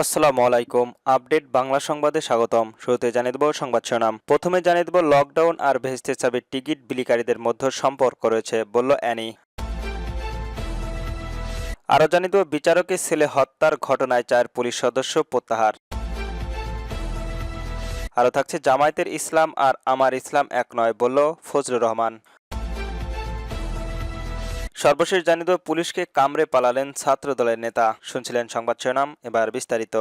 আসসালামু আলাইকুম। আপডেট বাংলা সংবাদে স্বাগতম। শুরুতে জানিয়ে দেব সংবাদ শিরোনাম। প্রথমে জানিয়ে দেব লকডাউন আর ভেস্তে চাবির টিকিট বিলিকারীদের মধ্যে সম্পর্ক রয়েছে, বলল অ্যানি। আরও জানিয়ে দেব, বিচারকের ছেলে হত্যার ঘটনায় চার পুলিশ সদস্য প্রত্যাহার। আরও থাকছে, জামায়াতের ইসলাম আর আমার ইসলাম এক নয়, বলল ফজলুর রহমান। সর্বশেষ জানিয়ে পুলিশকে কামড়ে পালালেন ছাত্র দলের নেতা। শুনছিলেন সংবাদ শিরোনাম এবার বিস্তারিত।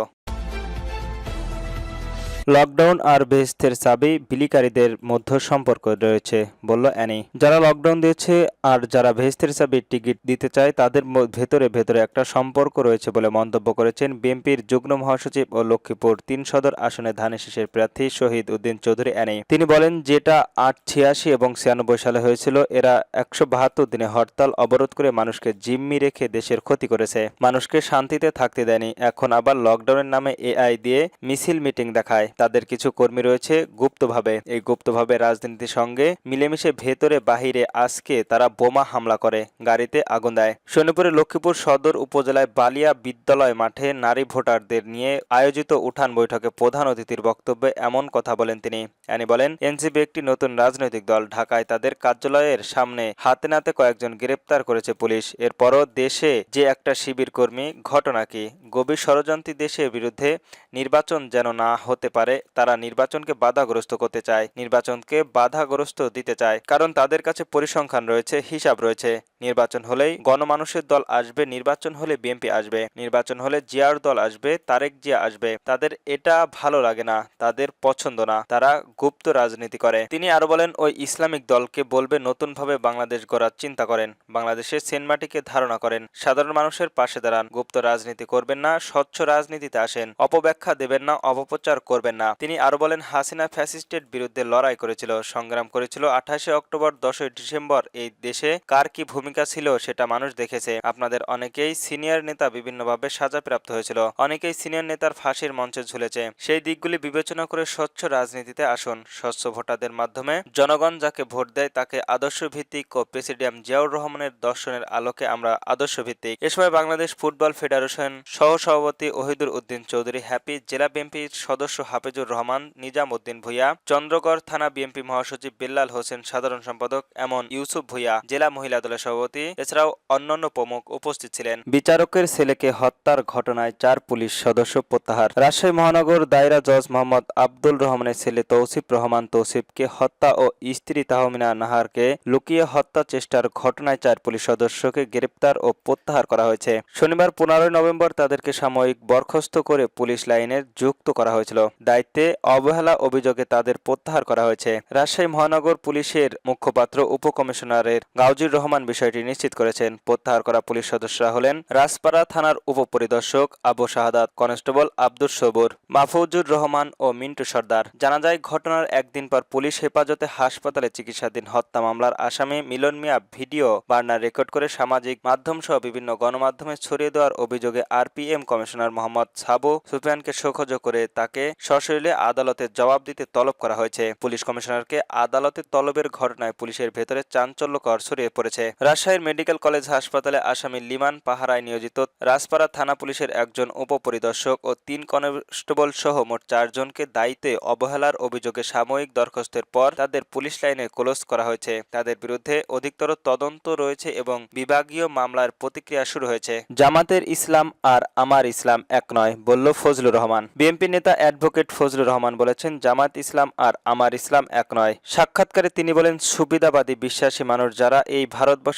লকডাউন আর বেহেস্তের চাবি বিলিকারীদের মধ্যে সম্পর্ক রয়েছে, বলল অ্যানি। যারা লকডাউন দিয়েছে আর যারা ভেস্তের চাবি টিকিট দিতে চায়, তাদের ভেতরে ভেতরে একটা সম্পর্ক রয়েছে বলে মন্তব্য করেছেন বিএনপির যুগ্ম মহাসচিব ও লক্ষ্মীপুর তিন সদর আসনে ধানের শীষের প্রার্থী শহীদ উদ্দিন চৌধুরী অ্যানি। তিনি বলেন, যেটা আট ছিয়াশি এবং ছিয়ানব্বই সালে হয়েছিল, এরা একশো বাহাত্তর দিনে হরতাল অবরোধ করে মানুষকে জিম্মি রেখে দেশের ক্ষতি করেছে। মানুষকে শান্তিতে থাকতে দেয়নি, এখন আবার লকডাউনের নামে এআই দিয়ে মিছিল মিটিং দেখায়। তাদের কিছু কর্মী রয়েছে গুপ্তভাবে। এই গুপ্তভাবে রাজনীতির সঙ্গে মিলেমিশে ভেতরে বাহিরে আজকে তারা বোমা হামলা করে, গাড়িতে আগুন দেয়। শনিপুরে লক্ষ্মীপুর সদর উপজেলায় বালিয়া বিদ্যালয় মাঠে নারী ভোটারদের নিয়ে আয়োজিত উঠান বৈঠকে প্রধান অতিথির বক্তব্যে এমন কথা বলেন তিনি। অ্যানি বলেন, এনসিপি একটি নতুন রাজনৈতিক দল, ঢাকায় তাদের কার্যালয়ের সামনে হাতে নাতে কয়েকজন গ্রেপ্তার করেছে পুলিশ। এরপরও দেশে যে একটা শিবির কর্মী, ঘটনা কি? গভীর ষড়যন্ত্রী দেশের বিরুদ্ধে নির্বাচন যেন না হতে পারে। তারা নির্বাচনকে বাধাগ্রস্ত করতে চায়, নির্বাচনকে বাধাগ্রস্ত দিতে চায়, কারণ তাদের কাছে পরিসংখ্যান রয়েছে, হিসাব রয়েছে। নির্বাচন হলেই গণমানুষের দল আসবে, নির্বাচন হলে বিএনপি আসবে, নির্বাচন হলে জিয়ার দল আসবে, তারেক জিয়া আসবে। তাদের এটা ভালো লাগে না, তাদের পছন্দ না, তারা গুপ্ত রাজনীতি করে। তিনি আরও বলেন, ওই ইসলামিক দলকে বলবে, নতুনভাবে বাংলাদেশ গড়ার চিন্তা করেন, বাংলাদেশের সেনমাটিকে ধারণা করেন, সাধারণ মানুষের পাশে দাঁড়ান, গুপ্ত রাজনীতি করবেন না, স্বচ্ছ রাজনীতিতে আসেন, অপব্যাখ্যা দেবেন না, অপপ্রচার করবেন না। তিনি আরও বলেন, হাসিনা ফ্যাসিস্টের বিরুদ্ধে লড়াই করেছিল, সংগ্রাম করেছিল আঠাশে অক্টোবর, দশই ডিসেম্বর এই দেশে, কার কি ভূমিকা ছিল সেটা মানুষ দেখেছে। আপনাদের অনেকেই সিনিয়র নেতা বিভিন্নভাবে সাজাপ্রাপ্ত হয়েছিল। অনেকেই সিনিয়র নেতার ফাঁসির মঞ্চে ঝুলেছে। সেই দিকগুলি বিবেচনা করে স্বচ্ছ রাজনীতিতে আসুন। স্বচ্ছ ভোটারদের মাধ্যমে জনগণ যাকে ভোট দেয় তাকে আদর্শ ভিত্তিক ও প্রেসিডিয়াম জিয়াউর রহমানের দর্শনের আলোকে আমরা আদর্শ ভিত্তিক এ সময় বাংলাদেশ ফুটবল ফেডারেশন সহ সভাপতি ওহিদুর উদ্দিন চৌধুরী হ্যাপি, জেলা বিএনপির সদস্য হাফিজুর রহমান নিজাম উদ্দিন ভুইয়া, চন্দ্রগড় থানা বিএনপি মহাসচিব বিল্লাল হোসেন, সাধারণ সম্পাদক এমন ইউসুফ ভুইয়া, জেলা মহিলা দলের সভাপতি এছাড়াও অন্যান্য প্রমুখ উপস্থিত ছিলেন। বিচারকের ছেলেকে হত্যার ঘটনায় চার পুলিশ সদস্য প্রত্যাহার। রাজশাহী মহানগর দায়রা জজ মোহাম্মদ আব্দুল রহমানের ছেলে তৌসিফ রহমান তৌসিফকে হত্যা ও স্ত্রী তাহমিনা নাহারকে লুকিয়ে হত্যা চেষ্টার ঘটনায় চার পুলিশ সদস্যকে গ্রেপ্তার ও প্রত্যাহার করা হয়েছে। শনিবার পনেরোই নভেম্বর তাদেরকে সাময়িক বরখাস্ত করে পুলিশ লাইনে যুক্ত করা হয়েছিল। দায়িত্বে অবহেলা অভিযোগে তাদের প্রত্যাহার করা হয়েছে। রাজশাহী মহানগর পুলিশের মুখপাত্র, উপকমিশনারের গাউজির রহমান বিষয়টি নিশ্চিত করেছেন প্রত্যাহার করা পুলিশ সদস্যরা হলেন রাজপাড়া থানার উপপরিদর্শক আবু শাহাদাত, কনস্টেবল আব্দুর সবুর, মাহফুজুর রহমান ও মিন্টু সর্দার। জানা যায়, ঘটনার একদিন পর পুলিশ হেফাজতে হাসপাতালে চিকিৎসাধীন হত্যা মামলার আসামি মিলন মিয়া ভিডিও বার্নার রেকর্ড করে সামাজিক মাধ্যম সহ বিভিন্ন গণমাধ্যমে ছড়িয়ে দেওয়ার অভিযোগে আরপিএম কমিশনার মোহাম্মদ সাবু সুফিয়ানকে শোকজ করে তাকে সশরীরে আদালতে জবাব দিতে তলব করা হয়েছে। পুলিশ কমিশনারকে আদালতে তলবের ঘটনায় পুলিশের ভেতরে চাঞ্চল্যকর ছড়িয়ে পড়েছে। রাজশাহীর মেডিকেল কলেজ হাসপাতালে আসামি লিমান পাহারায় নিয়োজিত রাজপাড়া থানা পুলিশের একজন উপপরিদর্শক ও তিন কনস্টেবল সহ মোট চারজনকে দায়িত্বে অবহেলার অভিযোগে সাময়িক দরখাস্তের পর তাদের পুলিশ লাইনে ক্লোজ করা হয়েছে। তাদের বিরুদ্ধে অধিকতর তদন্ত রয়েছে এবং বিভাগীয় মামলার প্রতিক্রিয়া শুরু হয়েছে। জামাতের ইসলাম আর আমার ইসলাম এক নয়, বলল ফজলুর রহমান। বিএনপি নেতা অ্যাডভোকেট ফজলুর রহমান বলেছেন, জামাত ইসলাম আর আমার ইসলাম এক নয়। সাক্ষাৎকারে তিনি বলেন, সুবিধাবাদী বিশ্বাসী মানুষ যারা এই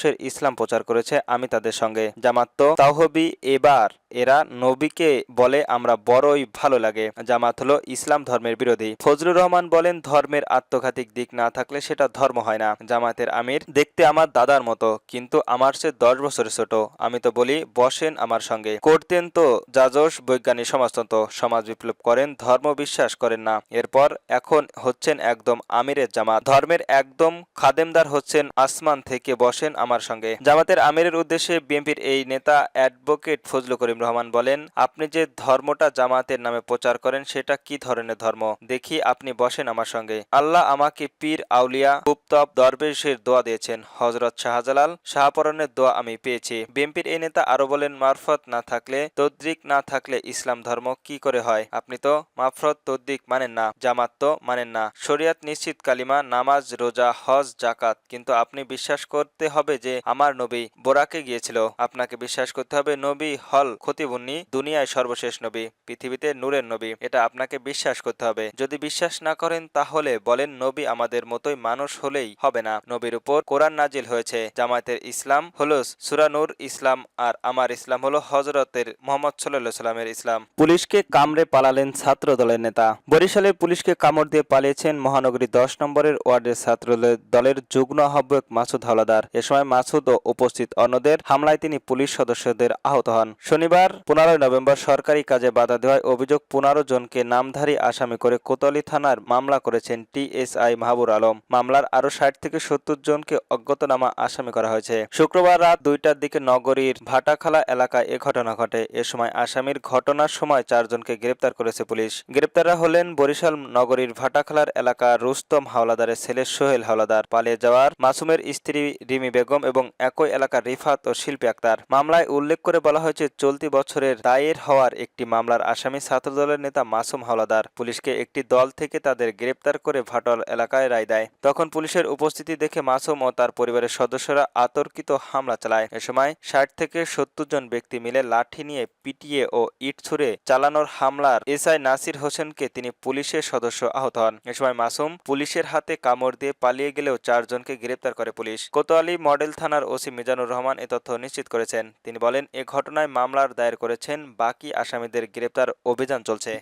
ভারতবর্ষের ইসলাম প্রচার করেছে আমি তাদের সঙ্গে। জামাত তাওহবি এবার এরা নবীকে বলে আমরা বড়ই ভালো লাগে। জামাত হলো ইসলাম ধর্মের বিরোধী। ফজলুর রহমান বলেন, ধর্মের আত্মঘাতিক দিক না থাকলে সেটা ধর্ম হয় না। জামাতের আমির, দেখতে আমার দাদার মতো, কিন্তু আমার সে দশ বছরের ছোট। আমি তো বলি, বসেন আমার সঙ্গে। করতেন তো যাজস, বৈজ্ঞানিক সমাজতন্ত্র। সমাজ বিপ্লব করেন, ধর্ম বিশ্বাস করেন না। এরপর এখন হচ্ছেন একদম আমিরের জামাত। ধর্মের একদম খাদেমদার হচ্ছেন আসমান থেকে বসেন আমার সঙ্গে। জামাতের আমিরের উদ্দেশ্যে বিএনপির এই নেতা অ্যাডভোকেট ফজলু করিম করিম রহমান বলেন, আপনি যে ধর্মটা জামাতের নামে প্রচার করেন, সেটা কি ধরনের ধর্ম? দেখি আপনি বসেন আমার সঙ্গে। আল্লাহ আমাকে পীর, আউলিয়া গুপ্তব দরবেশের দোয়া দিয়েছেন। হজরত শাহজালাল শাহপরণের দোয়া আমি পেয়েছি। বিএনপির এই নেতা আরও বলেন, মারফত না থাকলে, তদ্রিক না থাকলে ইসলাম ধর্ম কি করে হয়? আপনি তো মাফরত তদ্রিক মানেন না, জামাত তো মানেন না। শরিয়াত নিশ্চিত কালিমা, নামাজ, রোজা, হজ জাকাত কিন্তু আপনি বিশ্বাস করতে হবে যে, আমার নবী বোরাকে গিয়েছিল। আপনাকে বিশ্বাস করতে হবে নবী হল খতিবুন্নি দুনিয়ায় সর্বশেষ নবী, পৃথিবীতে নূরের নবী। এটা আপনাকে বিশ্বাস করতে হবে। যদি বিশ্বাস না করেন, তাহলে বলেন নবী আমাদের মতোই মানুষ হলেই হবে না। নবীর উপর কোরআন নাজিল হয়েছে। জামায়াতের ইসলাম হলো সুরানুর ইসলাম আর আমার ইসলাম হলো হজরতের মোহাম্মদ সাল্লাহ সাল্লামের ইসলাম। পুলিশকে কামড়ে পালালেন ছাত্র দলের নেতা। বরিশালে পুলিশকে কামড় দিয়ে পালিয়েছেন মহানগরী দশ নম্বরের ওয়ার্ডের ছাত্র দলের যুগ্ম আহ্বায়ক মাসুদ হাওলাদার। এ সময় মাসুদ ও উপস্থিত অন্যদের হামলায় তিনি পুলিশ সদস্যদের আহত হন। শনিবার পনেরোই নভেম্বর সরকারি কাজে বাধা দেওয়ায় অভিযোগ পনেরো জনকে নামধারী আসামি করে কোতোয়ালি থানার মামলা করেছেন টিএসআই মাহবুর আলম। মামলার আরও ষাট থেকে সত্তর জনকে অজ্ঞাতনামা আসামি করা হয়েছে। শুক্রবার রাত দুইটার দিকে নগরীর ভাটাখালা এলাকায় এ ঘটনা ঘটে। এ সময় আসামির ঘটনার সময় চারজনকে গ্রেপ্তার করেছে পুলিশ। গ্রেপ্তাররা হলেন বরিশাল নগরীর ভাটাখালার এলাকা রুস্তম হাওলাদারের ছেলে সোহেল হাওলাদার। পালিয়ে যাওয়ার মাসুমের স্ত্রী রিমি বেগম এবং একই এলাকার রিফাত ও শিল্পী আক্তার। মামলায় উল্লেখ করে বলা হয়েছে চলতি বছরের দায়ের হওয়ার একটি মামলার আসামি ছাত্রদলের নেতা মাসুম হাওলাদার পুলিশকে একটি দল থেকে তাদের গ্রেপ্তার করে ভাটল এলাকায় রায় দেয়। তখন পুলিশের উপস্থিতি দেখে মাসুম ও তার পরিবারের সদস্যরা আতর্কিত হামলা চালায়। এ সময় ষাট থেকে সত্তর জন ব্যক্তি মিলে লাঠি নিয়ে পিটিয়ে ও ইট ছুড়ে চালানোর হামলার এসআই নাসির হোসেনকে তিনি পুলিশের সদস্য আহত হন। এ সময় মাসুম পুলিশের হাতে কামড় দিয়ে পালিয়ে গেলেও চারজনকে গ্রেপ্তার করে পুলিশ। কোতোয়ালি মডেল থানার ওসি মিজানুর রহমান এ তথ্য নিশ্চিত করেছেন। তিনি বলেন, এ ঘটনায় মামলার দায়ের করেছেন। বাকি আসামিদের গ্রেপ্তার অভিযান চলছে।